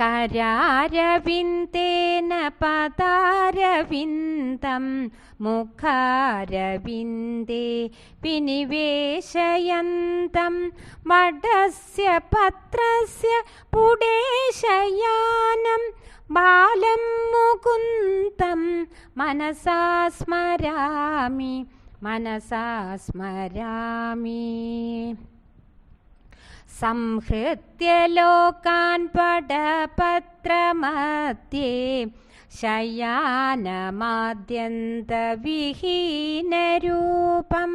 करारविन्देन पदारविन्दं मुखारविन्दे विनिवेशयन्तं वडस्य पत्रस्य पुडेशयानं बालं मुकुन्दं मनसा स्मरामि मनसा स्मरामि संहृत्य लोकान् पडपत्रमध्ये शयानमाद्यन्तविहीनरूपं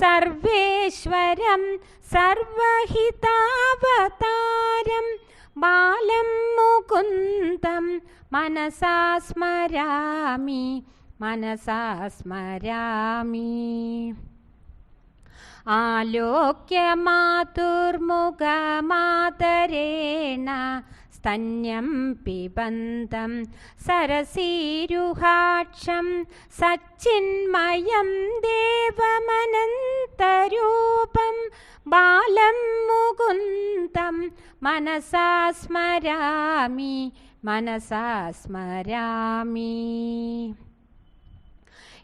सर्वेश्वरं सर्वहितावतारं बालं मुकुन्दं मनसा स्मरामि मनसा स्मरामि आलोक्य मातुर्मुखमातरेण स्तन्यं पिबन्तं सरसीरुहाक्षं सच्चिन्मयं देवमनन्तरूपं बालं मुकुन्दं मनसा स्मरामि मनसा स्मरामि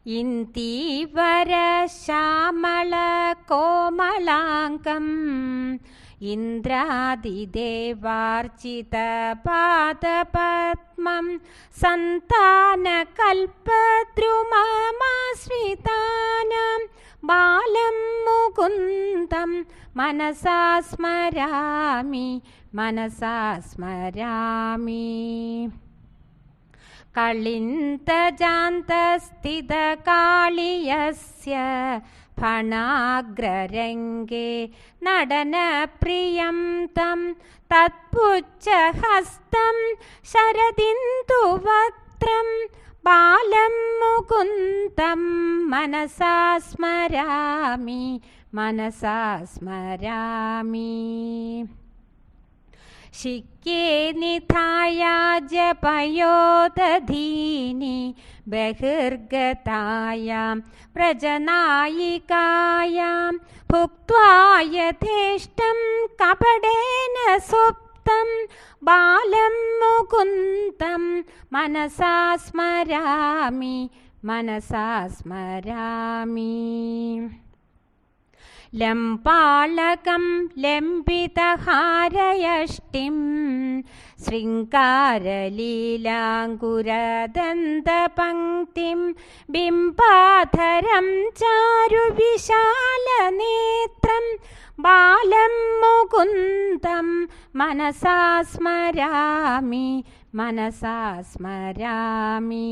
इन्दीवरश्यामलकोमलाङ्कम् इन्द्रादिदेवार्चितपादपद्मं सन्तानकल्पद्रुममाश्रितानां बालं मुकुन्दं मनसा स्मरामि मनसा स्मरामि कलिन्तजान्तस्थितकाळियस्य फणाग्ररङ्गे नडनप्रियं तं तत्पुच्छहस्तं शरदिन्दुवक्त्रं बालं मुकुन्दं मनसा स्मरामि मनसा स्मरामि शिक्ये निधाया जपयोदधीनि बहिर्गतायां व्रजनायिकायां भुक्त्वा यथेष्टं कपडेन सुप्तं बालं मुकुन्दं मनसा स्मरामि मनसा स्मरामि लम्पालकं लम्बितहारयष्टिं शृङ्गारलीलाङ्कुरदन्तपङ्क्तिं बिम्बाधरं चारुविशालनेत्रं बालं मुकुन्दं मनसा स्मरामि मनसा स्मरामि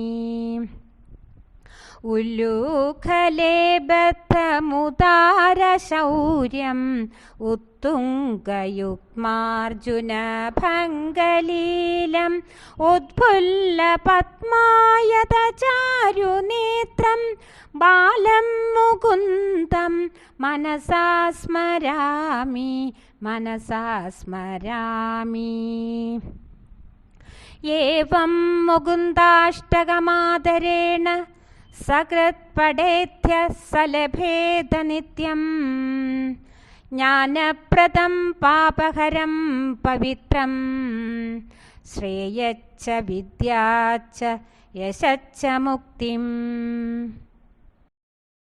उल्लूखले बद्धमुदारशौर्यम् उत्तुङ्गयुग्मार्जुनभङ्गलीलम् उद्फुल्लपद्मायतचारुनेत्रं बालं मुकुन्दं मनसा स्मरामि मनसा स्मरामि एवं मुकुन्दाष्टकमादरेण सकृत्पडेद्य सलभेदनित्यं ज्ञानप्रदं पापहरं पवित्रं श्रेयच्च विद्याच्च यशच्च मुक्तिम्